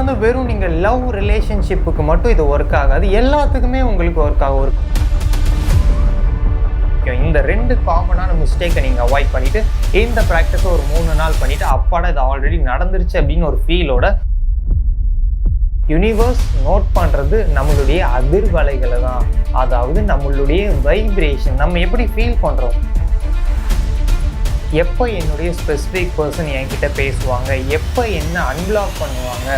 வந்து வெறும் நீங்கள் லவ் ரிலேஷன்ஷிப்புக்கு மட்டும் இது ஒர்க் ஆகாது. எல்லாத்துக்குமே உங்களுக்கு ஒர்க் ஆகும் ஒர்க் இந்த ரெண்டு காமனான மிஸ்டேக்கை நீங்கள் அவாய்ட் பண்ணிவிட்டு இந்த ப்ராக்டிஸை ஒரு மூணு நாள் பண்ணிவிட்டு அப்பாடா இது ஆல்ரெடி நடந்துருச்சு அப்படின்னு ஒரு ஃபீலோட யூனிவர்ஸ் நோட் பண்ணுறது நம்மளுடைய அதிர்வலைகளை தான். அதாவது நம்மளுடைய வைப்ரேஷன் நம்ம எப்படி ஃபீல் பண்ணுறோம் எப்போ என்னுடைய ஸ்பெசிஃபிக் பர்சன் என்கிட்ட பேசுவாங்க? எப்போ என்ன அன்பிளாக் பண்ணுவாங்க?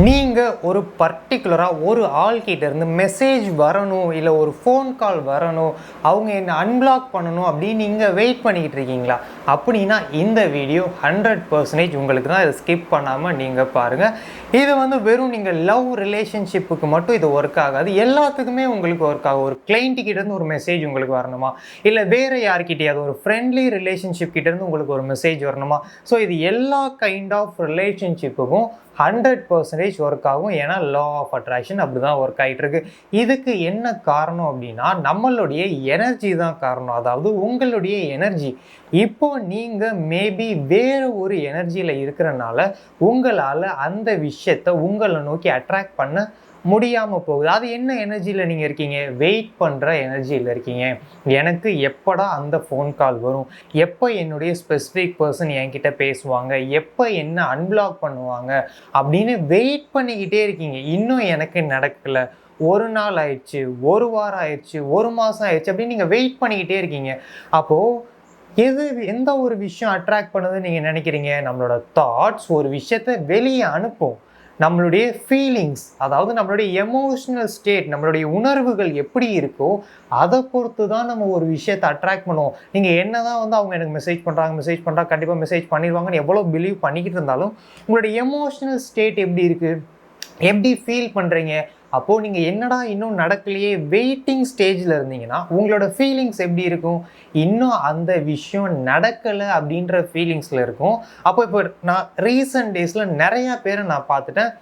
நீங்கள் ஒரு பர்டிகுலராக ஒரு ஆள்கிட்டேருந்து மெசேஜ் வரணும் இல்லை ஒரு ஃபோன் கால் வரணும் அவங்க என்ன அன்பிளாக் பண்ணணும் அப்படின்னு நீங்கள் வெயிட் பண்ணிக்கிட்டு இருக்கீங்களா? அப்படின்னா இந்த வீடியோ ஹண்ட்ரட் பர்சன்டேஜ் உங்களுக்கு தான் இதை ஸ்கிப் பண்ணாமல் நீங்கள் பாருங்கள் இது வந்து வெறும் நீங்கள் லவ் ரிலேஷன்ஷிப்புக்கு மட்டும் இது ஒர்க் ஆகாது. எல்லாத்துக்குமே உங்களுக்கு ஒர்க் ஆகும். ஒரு கிளைண்ட்டுக்கிட்டேருந்து ஒரு மெசேஜ் உங்களுக்கு வரணுமா? இல்லை வேறு யார்கிட்டையாவது ஒரு ஃப்ரெண்ட்லி ரிலேஷன்ஷிப் கிட்டேருந்து உங்களுக்கு ஒரு மெசேஜ் வரணுமா? ஸோ இது எல்லா கைண்ட் ஆஃப் ரிலேஷன்ஷிப்புக்கும் ஹண்ட்ரட் பர்சன்டேஜ் ஒர்க் ஆகும். ஏன்னா லா ஆஃப் அட்ராக்ஷன் அப்படி தான் ஒர்க் ஆகிட்டு இருக்கு இதுக்கு என்ன காரணம் அப்படின்னா நம்மளுடைய எனர்ஜி தான் காரணம். அதாவது உங்களுடைய எனர்ஜி இப்போ நீங்கள் மேபி வேறு ஒரு எனர்ஜியில் இருக்கிறனால உங்களால் அந்த விஷயத்தை உங்களை நோக்கி அட்ராக்ட் பண்ண முடியாமல் போகுது. அது என்ன எனர்ஜியில் நீங்கள் இருக்கீங்க? வெயிட் பண்ணுற எனர்ஜியில் இருக்கீங்க. எனக்கு எப்படா அந்த ஃபோன் கால் வரும்? எப்போ என்னுடைய ஸ்பெசிஃபிக் பர்சன் என்கிட்ட பேசுவாங்க? எப்போ என்ன அன்பிளாக் பண்ணுவாங்க? அப்படின்னு வெயிட் பண்ணிக்கிட்டே இருக்கீங்க. இன்னும் எனக்கு நடக்கலை. ஒரு நாள் ஆயிடுச்சு ஒரு வாரம் ஆயிடுச்சு ஒரு மாதம் ஆயிடுச்சு அப்படின்னு நீங்கள் வெயிட் பண்ணிக்கிட்டே இருக்கீங்க. அப்போது எது எந்த ஒரு விஷயம் அட்ராக்ட் பண்ணுதுன்னு நீங்கள் நினைக்கிறீங்க? நம்மளோட தாட்ஸ் ஒரு விஷயத்தை வெளியே அனுப்பும். நம்மளுடைய ஃபீலிங்ஸ் அதாவது நம்மளுடைய எமோஷ்னல் ஸ்டேட் நம்மளுடைய உணர்வுகள் எப்படி இருக்கோ அதை பொறுத்து தான் நம்ம ஒரு விஷயத்தை அட்ராக்ட் பண்ணுவோம். நீங்கள் என்ன தான் வந்து அவங்க எனக்கு மெசேஜ் பண்ணுறாங்க மெசேஜ் பண்ணுறாங்க கண்டிப்பாக மெசேஜ் பண்ணிடுவாங்கன்னு எவ்வளோ பிலீவ் பண்ணிக்கிட்டு இருந்தாலும் உங்களுடைய எமோஷ்னல் ஸ்டேட் எப்படி இருக்குது எப்படி ஃபீல் பண்ணுறீங்க அப்போது நீங்கள் என்னடா இன்னும் நடக்கலையே? வெயிட்டிங் ஸ்டேஜில் இருந்தீங்கன்னா உங்களோட ஃபீலிங்ஸ் எப்படி இருக்கும்? இன்னும் அந்த விஷயம் நடக்கலை அப்படின்ற ஃபீலிங்ஸில் இருக்கும். அப்போ இப்போ நான் ரீசன்ட் டேஸில் நிறையா பேரை நான் பார்த்துட்டேன்.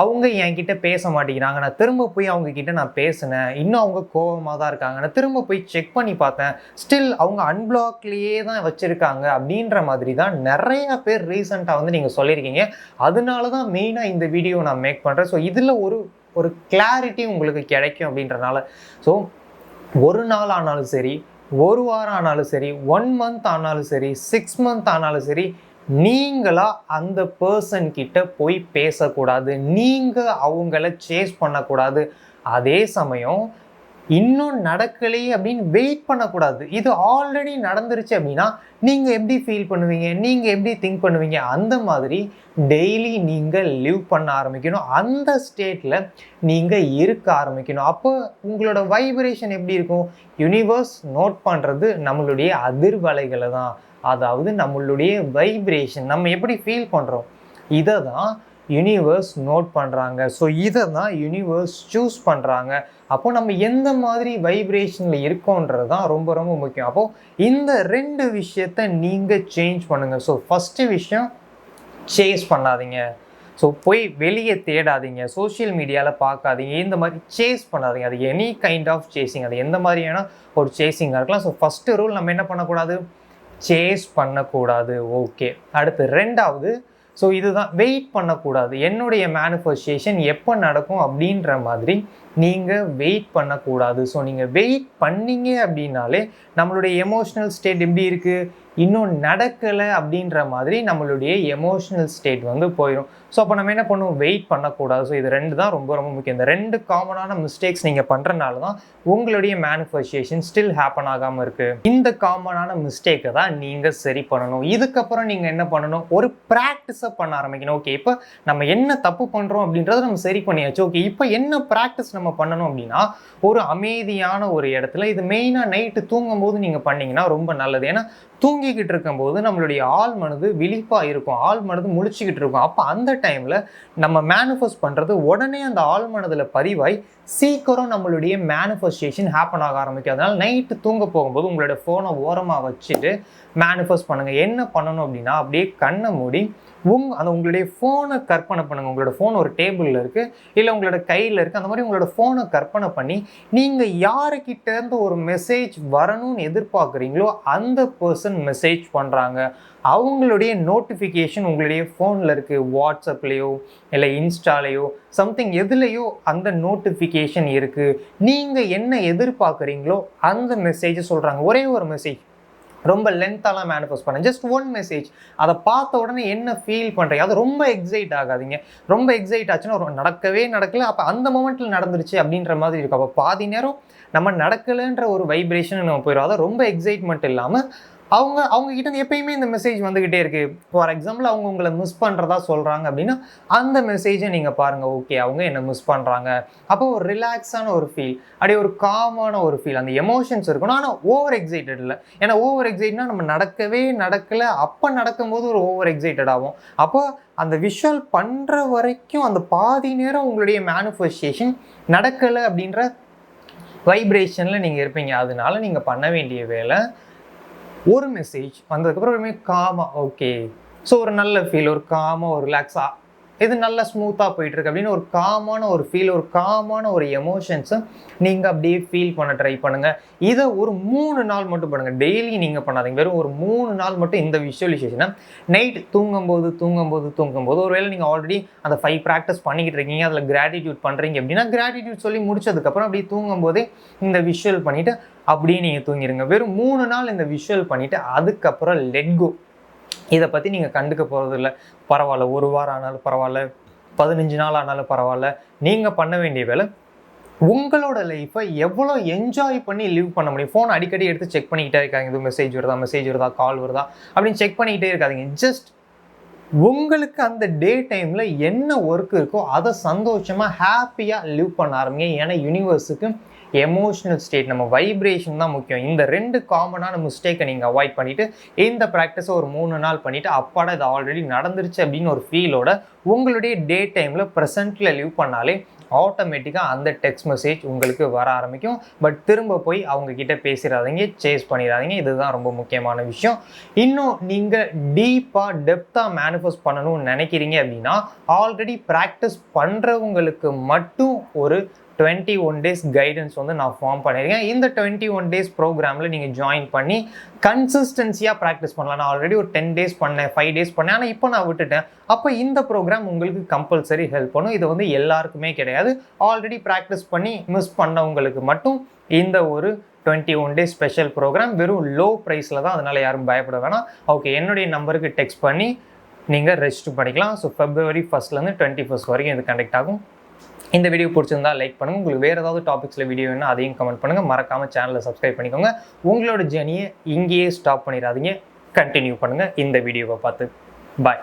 அவங்க என்கிட்ட பேச மாட்டேங்கிறாங்க. நான் திரும்ப போய் அவங்க கிட்ட நான் பேசினேன். இன்னும் அவங்க கோவமாக தான் இருக்காங்க. நான் திரும்ப போய் செக் பண்ணி பார்த்தேன். ஸ்டில் அவங்க அன்பிளாக்லேயே தான் வச்சுருக்காங்க அப்படின்ற மாதிரி தான் நிறைய பேர் ரீசெண்டாக வந்து நீங்கள் சொல்லியிருக்கீங்க. அதனால தான் மெயினாக இந்த வீடியோ நான் மேக் பண்ணுறேன் ஸோ இதில் ஒரு ஒரு கிளாரிட்டி உங்களுக்கு கிடைக்கும் அப்படின்றனால. ஸோ ஒரு நாள் ஆனாலும் சரி ஒரு வாரம் ஆனாலும் சரி ஒன் மந்த் ஆனாலும் சரி சிக்ஸ் மந்த் ஆனாலும் சரி நீங்களாக அந்த பர்சன் கிட்ட போய் பேசக்கூடாது. நீங்கள் அவங்கள சேஸ் பண்ணக்கூடாது. அதே சமயம் இன்னும் நடக்கலையே அப்படின்னு வெயிட் பண்ணக்கூடாது. இது ஆல்ரெடி நடந்துருச்சு அப்படின்னா நீங்கள் எப்படி ஃபீல் பண்ணுவீங்க? நீங்கள் எப்படி திங்க் பண்ணுவீங்க? அந்த மாதிரி டெய்லி நீங்கள் லிவ் பண்ண ஆரம்பிக்கணும். அந்த ஸ்டேட்டில் நீங்கள் இருக்க ஆரம்பிக்கணும். அப்போ உங்களோட வைப்ரேஷன் எப்படி இருக்கும்? யூனிவர்ஸ் நோட் பண்ணுறது நம்மளுடைய அதிர்வலைகளை தான் அதாவது நம்மளுடைய வைப்ரேஷன் நம்ம எப்படி ஃபீல் பண்ணுறோம் இதை தான் யூனிவர்ஸ் நோட் பண்ணுறாங்க ஸோ இதை தான் யூனிவர்ஸ் சூஸ் பண்ணுறாங்க அப்போ நம்ம எந்த மாதிரி வைப்ரேஷனில் இருக்கோன்றது தான் ரொம்ப ரொம்ப முக்கியம். அப்போது இந்த ரெண்டு விஷயத்த நீங்கள் சேஞ்ச் பண்ணுங்கள் ஸோ ஃபஸ்ட்டு விஷயம் சேஸ் பண்ணாதீங்க. ஸோ போய் வெளியே தேடாதீங்க. சோஷியல் மீடியாவில் பார்க்காதீங்க. இந்த மாதிரி சேஸ் பண்ணாதீங்க. அது எனி கைண்ட் ஆஃப் சேசிங் அது எந்த மாதிரியான ஒரு சேசிங்காக இருக்கலாம். ஸோ ஃபஸ்ட்டு ரூல் நம்ம என்ன பண்ணக்கூடாது? சேஸ் பண்ணக்கூடாது. ஓகே அடுத்து ரெண்டாவது ஸோ இதுதான் வெயிட் பண்ணக்கூடாது. என்னுடைய மேனிஃபெஸ்டேஷன் எப்போ நடக்கும் அப்படின்ற மாதிரி நீங்கள் வெயிட் பண்ணக்கூடாது. ஸோ நீங்கள் வெயிட் பண்ணீங்க அப்படின்னாலே நம்மளுடைய எமோஷ்னல் ஸ்டேட் எப்படி இருக்குது இன்னும் நடக்கலை அப்படின்ற மாதிரி நம்மளுடைய எமோஷ்னல் ஸ்டேட் வந்து போயிடும் ஸோ அப்போ நம்ம என்ன பண்ணுவோம்? வெயிட் பண்ணக்கூடாது. ஸோ இது ரெண்டு தான் ரொம்ப ரொம்ப முக்கியம். இந்த ரெண்டு காமனான மிஸ்டேக்ஸ் நீங்கள் பண்ணுறனால தான் உங்களுடைய மேனுஃபர்ஷியேஷன் ஸ்டில் ஹேப்பன் ஆகாமல் இருக்குது இந்த காமனான மிஸ்டேக்கை தான் நீங்கள் சரி பண்ணணும். இதுக்கப்புறம் நீங்கள் என்ன பண்ணணும்? ஒரு ப்ராக்டிஸை பண்ண ஆரம்பிக்கணும். ஓகே இப்போ நம்ம என்ன தப்பு பண்ணுறோம் அப்படின்றத நம்ம சரி பண்ணியாச்சு. ஓகே இப்போ என்ன ப்ராக்டிஸ் நம்ம பண்ணணும் அப்படின்னா ஒரு அமைதியான ஒரு இடத்துல இது மெயினாக நைட்டு தூங்கும்போது நீங்கள் பண்ணீங்கன்னா ரொம்ப நல்லது. ஏன்னா தூங்கிக்கிட்டு இருக்கும்போது நம்மளுடைய ஆள் மனது விழிப்பாக இருக்கும். ஆள் மனது முழிச்சிக்கிட்டு இருக்கும். அப்போ அந்த டைமில் நம்ம மேனிஃபெஸ்ட் பண்ணுறது உடனே அந்த ஆள் மனதில் பதிவாய் சீக்கிரம் நம்மளுடைய மேனிஃபெஸ்டேஷன் ஹேப்பன் ஆக ஆரம்பிக்கும். அதனால் நைட்டு தூங்க போகும்போது உங்களோட ஃபோனை ஓரமாக வச்சுட்டு மேனிஃபெஸ்ட் பண்ணுங்கள் என்ன பண்ணணும் அப்படின்னா அப்படியே கண்ணை மூடி உங் அந்த உங்களுடைய ஃபோனை கற்பனை பண்ணுங்கள் உங்களோட ஃபோன் ஒரு டேபிளில் இருக்குது இல்லை உங்களோட கையில் இருக்குது அந்த மாதிரி உங்களோட ஃபோனை கற்பனை பண்ணி நீங்கள் யாருக்கிட்டேருந்து ஒரு மெசேஜ் வரணும்னு எதிர்பார்க்குறீங்களோ அந்த பர்சன் மெசேஜ் பண்ணுறாங்க அவங்களுடைய நோட்டிஃபிகேஷன் உங்களுடைய ஃபோனில் இருக்குது வாட்ஸ்அப்லேயோ இல்லை இன்ஸ்டாலேயோ சம்திங் எதுலேயோ அந்த நோட்டிஃபிகேஷன் இருக்குது நீங்கள் என்ன எதிர்பார்க்குறீங்களோ அந்த மெசேஜை சொல்கிறாங்க ஒரே ஒரு மெசேஜ் ரொம்ப லென்த்தாலாம் மேனிஃபெஸ்ட் பண்ணேன் ஜஸ்ட் ஒன் மெசேஜ் அதை பார்த்த உடனே என்ன ஃபீல் பண்ணுறீங்க அது ரொம்ப எக்ஸைட் ஆகாதீங்க. ரொம்ப எக்ஸைட் ஆச்சுன்னா நடக்கவே நடக்கல. அப்போ அந்த மொமெண்ட்டில் நடந்துருச்சு அப்படின்ற மாதிரி இருக்கும். அப்போ பாதி நேரம் நம்ம நடக்கலைன்ற ஒரு வைப்ரேஷன் நம்ம போயிடும். அதான் ரொம்ப எக்ஸைட்மெண்ட் இல்லாமல் அவங்க அவங்ககிட்ட இருந்து எப்பயுமே இந்த மெசேஜ் வந்துக்கிட்டே இருக்கு. ஃபார் எக்ஸாம்பிள் அவங்க உங்களை மிஸ் பண்ணுறதா சொல்கிறாங்க அப்படின்னா அந்த மெசேஜை நீங்கள் பாருங்கள் ஓகே அவங்க என்ன மிஸ் பண்ணுறாங்க அப்போ ஒரு ரிலாக்ஸான ஒரு ஃபீல் அப்படியே ஒரு காமான ஒரு ஃபீல் அந்த எமோஷன்ஸ் இருக்கணும். ஆனால் ஓவர் எக்ஸைட்டட் இல்லை. ஏன்னா ஓவர் எக்ஸைட்னா நம்ம நடக்கவே நடக்கலை. அப்போ நடக்கும்போது ஒரு ஓவர் எக்ஸைட்டட் ஆகும். அப்போ அந்த விஷுவல் பண்ணுற வரைக்கும் அந்த பாதி நேரம் உங்களுடைய மேனிஃபெஸ்டேஷன் நடக்கலை அப்படின்ற வைப்ரேஷனில் நீங்கள் இருப்பீங்க. அதனால நீங்கள் பண்ண வேண்டிய வேலை ஒரு மெசேஜ் வந்ததுக்கப்புறம் ஒருமே காமா ஓகே ஸோ ஒரு நல்ல ஃபீல் ஒரு காமா ஒரு ரிலாக்ஸாக இது நல்லா ஸ்மூத்தாக போயிட்டுருக்கு அப்படின்னு ஒரு காமான ஒரு ஃபீல் ஒரு காமான ஒரு எமோஷன்ஸை நீங்கள் அப்படியே ஃபீல் பண்ண ட்ரை பண்ணுங்கள் இதை ஒரு மூணு நாள் மட்டும் பண்ணுங்கள் டெய்லி நீங்கள் பண்ணாதீங்க. வெறும் ஒரு மூணு நாள் மட்டும் இந்த விஷுவலைசேஷனை நைட் தூங்கும்போது தூங்கும்போது தூங்கும்போது ஒருவேளை நீங்கள் ஆல்ரெடி அந்த ஃபைவ் ப்ராக்டிஸ் பண்ணிக்கிட்டு இருக்கீங்க அதில் கிராட்டிடியூட் பண்ணுறீங்க அப்படின்னா கிராட்டிடியூட் சொல்லி முடிச்சதுக்கப்புறம் அப்படியே தூங்கும்போதே இந்த விஷுவல் பண்ணிவிட்டு அப்படியே நீங்கள் தூங்கிடுங்க வெறும் மூணு நாள் இந்த விஷுவல் பண்ணிவிட்டு அதுக்கப்புறம் லெட் கோ இதை பற்றி நீங்கள் கண்டுக்க போகிறதில்ல பரவாயில்ல ஒரு வாரம் ஆனாலும் பரவாயில்ல பதினஞ்சு நாள் ஆனாலும் பரவாயில்ல. நீங்கள் பண்ண வேண்டிய வேலை உங்களோட லைஃப்பை எவ்வளோ என்ஜாய் பண்ணி லிவ் பண்ண முடியும்? ஃபோன் அடிக்கடி எடுத்து செக் பண்ணிக்கிட்டே இருக்காங்க. இது மெசேஜ் வருதா மெசேஜ் வருதா கால் வருதா? அப்படின்னு செக் பண்ணிக்கிட்டே இருக்காதீங்க. ஜஸ்ட் உங்களுக்கு அந்த டே டைமில் என்ன ஒர்க் இருக்கோ அதை சந்தோஷமாக ஹாப்பியாக லிவ் பண்ண ஆரம்பிங்க. ஏன்னா யூனிவர்ஸுக்கு எமோஷ்னல் ஸ்டேட் நம்ம வைப்ரேஷன் தான் முக்கியம். இந்த ரெண்டு காமனான மிஸ்டேக்கை நீங்கள் அவாய்ட் பண்ணிவிட்டு இந்த ப்ராக்டிஸை ஒரு மூணு நாள் பண்ணிவிட்டு அப்பாடா இது ஆல்ரெடி நடந்துருச்சு அப்படின்னு ஒரு ஃபீலோட உங்களுடைய டே டைமில் ப்ரெசண்ட்டில் லிவ் பண்ணாலே ஆட்டோமேட்டிக்காக அந்த டெக்ஸ்ட் மெசேஜ் உங்களுக்கு வர ஆரம்பிக்கும். பட் திரும்ப போய் அவங்கக்கிட்ட பேசிடாதீங்க சேஸ் பண்ணிடாதீங்க இதுதான் ரொம்ப முக்கியமான விஷயம். இன்னும் நீங்கள் டீப்பாக டெப்த்தாக மேனிஃபெஸ்ட் பண்ணணும்னு நினைக்கிறீங்க அப்படின்னா ஆல்ரெடி ப்ராக்டிஸ் பண்ணுறவங்களுக்கு மட்டும் ஒரு டுவெண்ட்டி ஒன் டேஸ் கைடன்ஸ் வந்து நான் ஃபார்ம் பண்ணியிருக்கேன். இந்த டுவெண்ட்டி ஒன் டேஸ் ப்ரோக்ராமில் நீங்கள் ஜாயின் பண்ணி கன்சிஸ்டன்சியாக ப்ராக்டிஸ் பண்ணலாம். நான் ஆல்ரெடி ஒரு டென் டேஸ் பண்ணேன் ஃபைவ் டேஸ் பண்ணேன். ஆனால் இப்போ நான் விட்டுட்டேன். அப்போ இந்த ப்ரோக்ராம் உங்களுக்கு கம்பல்சரி ஹெல்ப் பண்ணும். இது வந்து எல்லாருக்குமே கிடையாது. ஆல்ரெடி ப்ராக்டிஸ் பண்ணி மிஸ் பண்ணவங்களுக்கு மட்டும் இந்த ஒரு twenty one day special program வெறும் லோ ப்ரைஸில் தான் அதனால் யாரும் பயப்பட வேணாம். ஓகே என்னுடைய நம்பருக்கு டெக்ஸ்ட் பண்ணி நீங்கள் ரெஜிஸ்டர் பண்ணிக்கலாம். ஸோ ஃபெப்ரவரி ஃபஸ்ட்லேருந்து டுவெண்ட்டி ஃபஸ்ட் வரைக்கும் இது கண்டக்ட் ஆகும். இந்த வீடியோ பிடிச்சிருந்தா லைக் பண்ணுங்கள் உங்களுக்கு வேறு ஏதாவது டாபிக்ஸில் வீடியோ வேணும் அதையும் கமெண்ட் பண்ணுங்கள் மறக்காமல் சேனலை சப்ஸ்கிரைப் பண்ணிக்கோங்க. உங்களோட ஜேர்னியை இங்கேயே ஸ்டாப் பண்ணிடாதீங்க. கண்டினியூ பண்ணுங்கள் இந்த வீடியோவை பார்த்து. பாய்